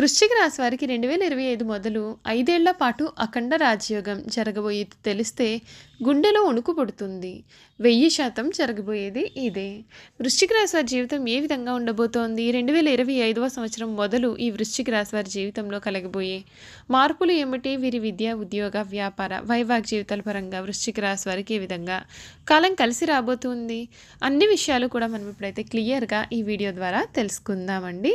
వృశ్చిక రాశి వారికి రెండు వేల ఇరవై ఐదు మొదలు ఐదేళ్ళ పాటు అఖండ రాజయోగం జరగబోయేది తెలిస్తే గుండెలో ఉణుకు పుడుతుంది. వెయ్యి శాతం జరగబోయేది ఇదే. వృశ్చిక రాశి వారి జీవితం ఏ విధంగా ఉండబోతోంది? రెండు వేల ఇరవై ఐదవ సంవత్సరం మొదలు ఈ వృశ్చిక రాశి వారి జీవితంలో కలగబోయే మార్పులు ఏమిటి? వీరి విద్య ఉద్యోగ వ్యాపార వైవాహిక జీవితాల పరంగా వృశ్చిక రాశి వారికి ఏ విధంగా కాలం కలిసి రాబోతుంది? అన్ని విషయాలు కూడా మనం ఇప్పుడైతే క్లియర్గా ఈ వీడియో ద్వారా తెలుసుకుందామండి.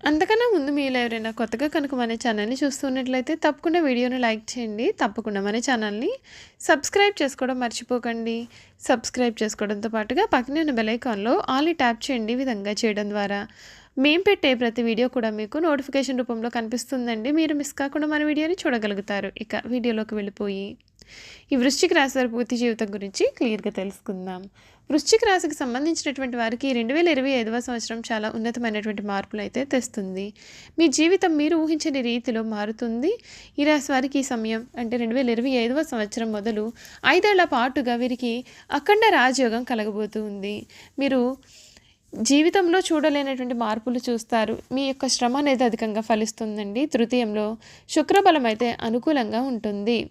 అంతకన్నా ముందు మీరు ఎవరైనా కొత్తగా కనుక మన ఛానల్ని చూస్తున్నట్లయితే తప్పకుండా వీడియోని లైక్ చేయండి. తప్పకుండా మన ఛానల్ని సబ్స్క్రైబ్ చేసుకోవడం మర్చిపోకండి. సబ్స్క్రైబ్ చేసుకోవడంతో పాటుగా పక్కనే ఉన్న బెలైకాన్లో ఆల్ ట్యాప్ చేయండి విధంగా చేయడం ద్వారా. మేము పెట్టే ప్రతి వీడియో కూడా మీకు నోటిఫికేషన్ రూపంలో కనిపిస్తుందండి. మీరు మిస్ కాకుండా మన వీడియోని చూడగలుగుతారు. ఇక వీడియోలోకి వెళ్ళిపోయి ఈ వృశ్చిక రాశి వారి పూర్తి జీవితం గురించి క్లియర్గా తెలుసుకుందాం. వృశ్చిక రాశికి సంబంధించినటువంటి వారికి రెండు వేల ఇరవై ఐదవ సంవత్సరం చాలా ఉన్నతమైనటువంటి మార్పులు అయితే తెస్తుంది. మీ జీవితం మీరు ఊహించని రీతిలో మారుతుంది. ఈ రాశి వారికి ఈ సమయం అంటే రెండు వేల ఇరవై ఐదవ సంవత్సరం మొదలు ఐదేళ్ళ పాటుగా వీరికి అఖండ రాజయోగం కలగబోతుంది మీరు జీవితంలో చూడలేనటువంటి మార్పులు చూస్తారు. మీ యొక్క శ్రమ అనేది అధికంగా ఫలిస్తుందండి. తృతీయంలో శుక్రబలం అయితే అనుకూలంగా ఉంటుంది.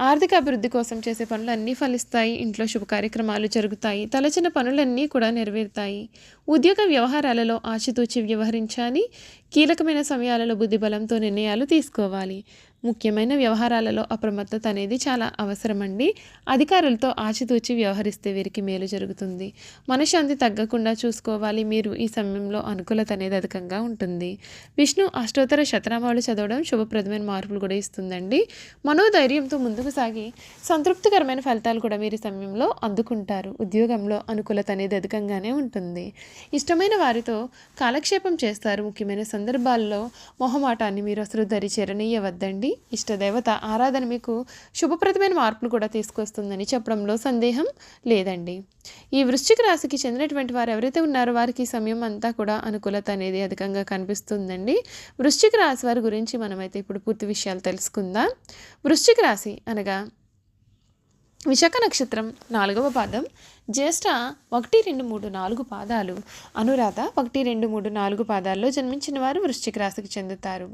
ఆర్థిక అభివృద్ధి కోసం చేసే పనులు అన్నీ ఫలిస్తాయి. ఇంట్లో శుభ కార్యక్రమాలు జరుగుతాయి. తలచిన పనులన్నీ కూడా నెరవేరుతాయి. ఉద్యోగ వ్యవహారాలలో ఆచితూచి వ్యవహరించాలి. కీలకమైన సమయాలలో బుద్ధిబలంతో నిర్ణయాలు తీసుకోవాలి. ముఖ్యమైన వ్యవహారాలలో అప్రమత్తత అనేది చాలా అవసరమండి. అధికారులతో ఆచితూచి వ్యవహరిస్తే వీరికి మేలు జరుగుతుంది. మనశ్శాంతి తగ్గకుండా చూసుకోవాలి. మీరు ఈ సమయంలో అనుకూలత అనేది అధికంగా ఉంటుంది. విష్ణు అష్టోత్తర శతనామాలు చదవడం శుభప్రదమైన మార్పులు కూడా ఇస్తుందండి. మనోధైర్యంతో ముందుకు సాగి సంతృప్తికరమైన ఫలితాలు కూడా మీరు సమయంలో అందుకుంటారు. ఉద్యోగంలో అనుకూలత అనేది అధికంగానే ఉంటుంది. ఇష్టమైన వారితో కాలక్షేపం చేస్తారు. ముఖ్యమైన సందర్భాల్లో మొహమాటాన్ని మీరు అసలు దరి చేరనీయవద్దండి ఇష్టదేవత ఆరాధన మీకు శుభప్రదమైన మార్పులు కూడా తీసుకొస్తుందని చెప్పడంలో సందేహం లేదండి. ఈ వృశ్చిక రాశికి చెందినటువంటి వారు ఎవరైతే ఉన్నారో వారికి సమయం అంతా కూడా అనుకూలత అనేది అధికంగా కనిపిస్తుందండి. వృశ్చిక రాశి వారి గురించి మనమైతే ఇప్పుడు పూర్తి విషయాలు తెలుసుకుందాం. వృశ్చిక రాశి అనగా విశాఖ నక్షత్రం నాలుగవ పాదం. జ్యేష్ఠ ఒకటి రెండు మూడు నాలుగు పాదాలు. అనురాధ ఒకటి రెండు మూడు నాలుగు పాదాల్లో జన్మించిన వారు వృశ్చిక రాశికి చెందుతారు.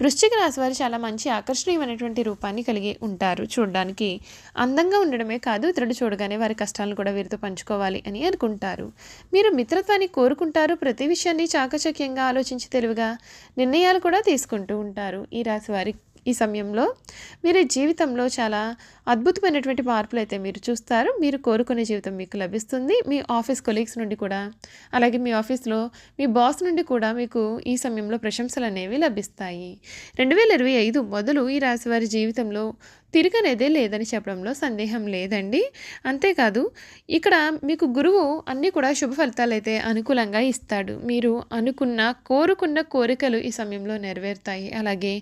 వృశ్చిక రాశి వారు చాలా మంచి ఆకర్షణీయమైనటువంటి రూపాన్ని కలిగి ఉంటారు. చూడడానికి అందంగా ఉండడమే కాదు ఇతరుడు చూడగానే వారి కష్టాలను కూడా వీరితో పంచుకోవాలి అని అనుకుంటారు. మీరు మిత్రత్వాన్ని కోరుకుంటారు ప్రతి విషయాన్ని చాకచక్యంగా ఆలోచించి తెలివిగా నిర్ణయాలు కూడా తీసుకుంటూ ఉంటారు. ఈ రాశి వారి ఈ సమయంలో మీరు జీవితంలో చాలా అద్భుతమైనటువంటి మార్పులు అయితే మీరు చూస్తారు. మీరు కోరుకునే జీవితం మీకు లభిస్తుంది. మీ ఆఫీస్ కొలీగ్స్ నుండి కూడా అలాగే మీ ఆఫీస్లో మీ బాస్ నుండి కూడా మీకు ఈ సమయంలో ప్రశంసలు అనేవి లభిస్తాయి. రెండు వేల ఇరవై ఐదు మొదలు ఈ రాశి వారి జీవితంలో తిరగనేదే లేదని చెప్పడంలో సందేహం లేదండి. అంతేకాదు ఇక్కడ మీకు గురువు అన్నీ కూడా శుభ ఫలితాలు అయితే అనుకూలంగా ఇస్తాడు. మీరు అనుకున్న కోరుకున్న కోరికలు ఈ సమయంలో నెరవేరుతాయి. అలాగే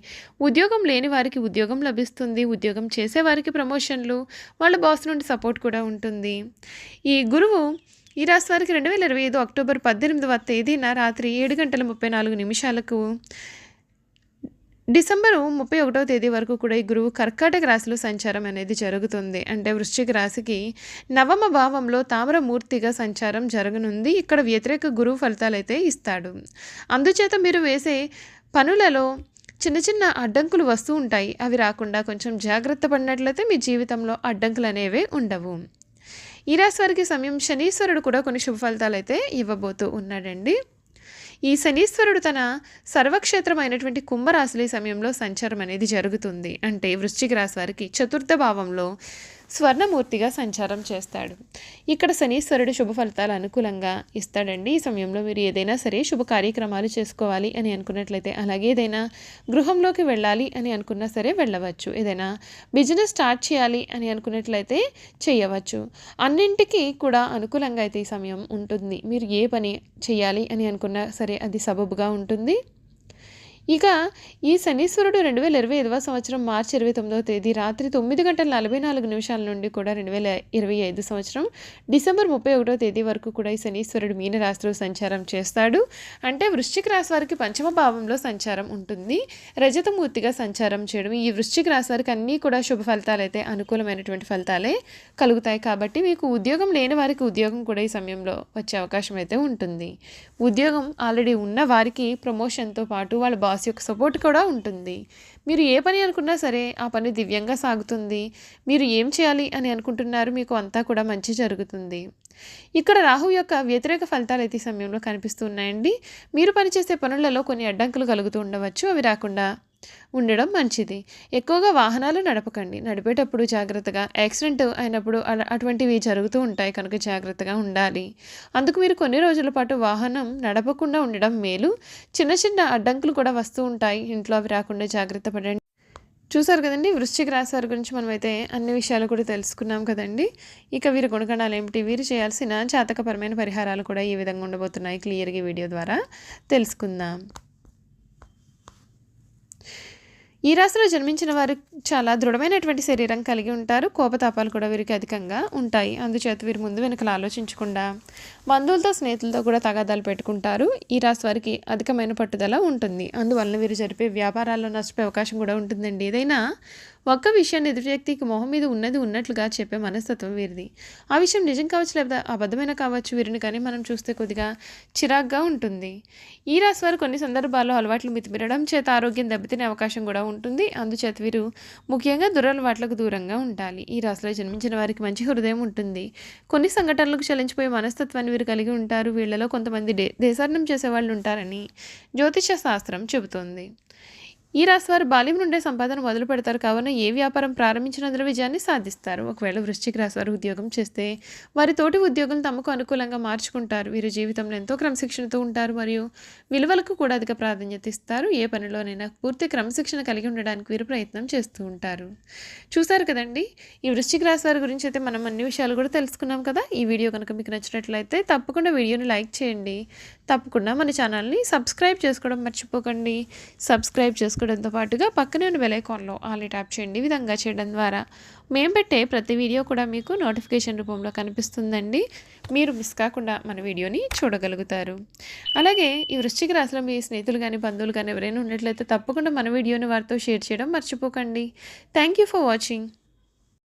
ఉద్యోగం లేని వారికి ఉద్యోగం లభిస్తుంది. ఉద్యోగం చేసే వారికి ప్రమోషన్లు వాళ్ళ బాస్ నుండి సపోర్ట్ కూడా ఉంటుంది. ఈ గురువు ఈ రాశి వారికి రెండు వేల ఇరవై ఐదు అక్టోబర్ పద్దెనిమిదవ తేదీన రాత్రి ఏడు గంటల ముప్పై నాలుగు నిమిషాలకు డిసెంబరు ముప్పై ఒకటవ తేదీ వరకు కూడా ఈ గురువు కర్కాటక రాశిలో సంచారం అనేది జరుగుతుంది. అంటే వృశ్చిక రాశికి నవమ భావంలో తామరమూర్తిగా సంచారం జరగనుంది. ఇక్కడ వ్యతిరేక గురువు ఫలితాలు అయితే ఇస్తాడు. అందుచేత మీరు వేసే పనులలో చిన్న చిన్న అడ్డంకులు వస్తూ ఉంటాయి. అవి రాకుండా కొంచెం జాగ్రత్త పడినట్లయితే మీ జీవితంలో అడ్డంకులు అనేవి ఉండవు. ఈ రాశి వారికి సమయం శనీశ్వరుడు కూడా కొన్ని శుభ ఫలితాలు అయితే ఇవ్వబోతూ ఉన్నాడండి. ఈ శనీశ్వరుడు తన సర్వక్షేత్రమైనటువంటి కుంభరాశుల సమయంలో సంచారం అనేది జరుగుతుంది. అంటే వృశ్చిక రాశి వారికి చతుర్థ భావంలో స్వర్ణమూర్తిగా సంచారం చేస్తాడు. ఇక్కడ శనీశ్వరుడు శుభ ఫలితాలు అనుకూలంగా ఇస్తాడండి. ఈ సమయంలో మీరు ఏదైనా సరే శుభ కార్యక్రమాలు చేసుకోవాలి అని అనుకున్నట్లయితే అలాగే ఏదైనా గృహంలోకి వెళ్ళాలి అని అనుకున్నా సరే వెళ్ళవచ్చు. ఏదైనా బిజినెస్ స్టార్ట్ చేయాలి అని అనుకున్నట్లయితే చేయవచ్చు. అన్నింటికీ కూడా అనుకూలంగా అయితే ఈ సమయం ఉంటుంది. మీరు ఏ పని చేయాలి అని అనుకున్నా సరే అది సబబుగా ఉంటుంది. ఇక ఈ శనీశ్వరుడు రెండు వేల ఇరవై ఐదవ సంవత్సరం మార్చి ఇరవై తొమ్మిదవ తేదీ రాత్రి తొమ్మిది గంటల నలభై నాలుగు నిమిషాల నుండి కూడా రెండు వేల ఇరవై ఐదు సంవత్సరం డిసెంబర్ ముప్పై ఒకటో తేదీ వరకు కూడా ఈ శనీశ్వరుడు మీనరాశిలో సంచారం చేస్తాడు. అంటే వృశ్చిక రాశి వారికి పంచమ భావంలో సంచారం ఉంటుంది. రజతమూర్తిగా సంచారం చేయడం ఈ వృశ్చిక రాశి వారికి అన్నీ కూడా శుభ ఫలితాలు అయితే అనుకూలమైనటువంటి ఫలితాలే కలుగుతాయి కాబట్టి మీకు ఉద్యోగం లేని వారికి ఉద్యోగం కూడా ఈ సమయంలో వచ్చే అవకాశం అయితే ఉంటుంది. ఉద్యోగం ఆల్రెడీ ఉన్న వారికి ప్రమోషన్తో పాటు వాళ్ళ బాస్ యొక్క సపోర్ట్ కూడా ఉంటుంది. మీరు ఏ పని అనుకున్నా సరే ఆ పని దివ్యంగా సాగుతుంది. మీరు ఏం చేయాలి అని అనుకుంటున్నారు మీకు అంతా కూడా మంచి జరుగుతుంది. ఇక్కడ రాహు యొక్క వ్యతిరేక ఫలితాలు అయితే సమయంలో సమయంలో కనిపిస్తున్నాయండి మీరు పనిచేసే పనులలో కొన్ని అడ్డంకులు కలుగుతూ ఉండవచ్చు. అవి రాకుండా ఉండడం మంచిది. ఎక్కువగా వాహనాలు నడపకండి. నడిపేటప్పుడు జాగ్రత్తగా యాక్సిడెంట్ అయినప్పుడు అటువంటివి జరుగుతూ ఉంటాయి కనుక జాగ్రత్తగా ఉండాలి. అందుకు మీరు కొన్ని రోజుల పాటు వాహనం నడపకుండా ఉండడం మేలు. చిన్న చిన్న అడ్డంకులు కూడా వస్తూ ఉంటాయి. ఇంట్లో అవి రాకుండా జాగ్రత్త పడండి చూసారు కదండి వృశ్చిక రాశి వారి గురించి మనమైతే అన్ని విషయాలు కూడా తెలుసుకున్నాం కదండి. ఇక వీరి గుణగణాలు ఏమిటి? వీరు చేయాల్సిన జాతకపరమైన పరిహారాలు కూడా ఈ విధంగా ఉండబోతున్నాయి క్లియర్గా వీడియో ద్వారా తెలుసుకుందాం. ఈ రాశిలో జన్మించిన వారు చాలా దృఢమైనటువంటి శరీరం కలిగి ఉంటారు. కోపతాపాలు కూడా వీరికి అధికంగా ఉంటాయి. అందుచేత వీరు ముందు వెనుకలు ఆలోచించకుండా బంధువులతో స్నేహితులతో కూడా తగాదాలు పెట్టుకుంటారు. ఈ రాశి వారికి అధికమైన పట్టుదల ఉంటుంది. అందువలన వీరు జరిపే వ్యాపారాల్లో నష్టపోయే అవకాశం కూడా ఉంటుందండి. ఏదైనా ఒక్క విషయాన్ని ఎదుటి వ్యక్తికి మొహం మీద ఉన్నది ఉన్నట్లుగా చెప్పే మనస్తత్వం వీరిది. ఆ విషయం నిజం కావచ్చు లేదా అబద్ధమైన కావచ్చు వీరిని కానీ మనం చూస్తే కొద్దిగా చిరాగ్గా ఉంటుంది. ఈ రాశి వారు కొన్ని సందర్భాల్లో అలవాట్లు మితిమిరడం చేత ఆరోగ్యం దెబ్బతినే అవకాశం కూడా ఉంటుంది. అందుచేత వీరు ముఖ్యంగా దురలవాట్లకు దూరంగా ఉండాలి. ఈ రాశిలో జన్మించిన వారికి మంచి హృదయం ఉంటుంది. కొన్ని సంఘటనలకు చలించిపోయే మనస్తత్వాన్ని వీరు కలిగి ఉంటారు. వీళ్ళలో కొంతమంది దే దేశాటనం చేసే వాళ్ళు ఉంటారని జ్యోతిష శాస్త్రం చెబుతోంది. ఈ రాశి వారు బాల్యం నుండే సంపాదన మొదలు పెడతారు కావున ఏ వ్యాపారం ప్రారంభించిన అందులో విజయాన్ని సాధిస్తారు. ఒకవేళ వృశ్చిక రాశి వారు ఉద్యోగం చేస్తే వారి తోటి ఉద్యోగులు తమకు అనుకూలంగా మార్చుకుంటారు. వీరు జీవితంలో ఎంతో క్రమశిక్షణతో ఉంటారు మరియు విలువలకు కూడా అధిక ప్రాధాన్యత ఇస్తారు. ఏ పనిలోనైనా పూర్తి క్రమశిక్షణ కలిగి ఉండడానికి వీరు ప్రయత్నం చేస్తూ ఉంటారు. చూసారు కదండి? ఈ వృశ్చిక రాశి వారి గురించి అయితే మనం అన్ని విషయాలు కూడా తెలుసుకున్నాం కదా? ఈ వీడియో కనుక మీకు నచ్చినట్లయితే తప్పకుండా వీడియోని లైక్ చేయండి. తప్పకుండా మన ఛానల్ని సబ్స్క్రైబ్ చేసుకోవడం మర్చిపోకండి. సబ్స్క్రైబ్ చేసుకోవడంతో పాటుగా పక్కనే ఉన్న బెలైకాన్లో ఆల్ ట్యాప్ చేయండి. ఈ విధంగా చేయడం ద్వారా మేము పెట్టే ప్రతి వీడియో కూడా మీకు నోటిఫికేషన్ రూపంలో కనిపిస్తుందండి. మీరు మిస్ కాకుండా మన వీడియోని చూడగలుగుతారు. అలాగే ఈ వృశ్చిక రాశిలో మీ స్నేహితులు కానీ బంధువులు కానీ ఎవరైనా ఉన్నట్లయితే తప్పకుండా మన వీడియోని వారితో షేర్ చేయడం మర్చిపోకండి. Thank you for watching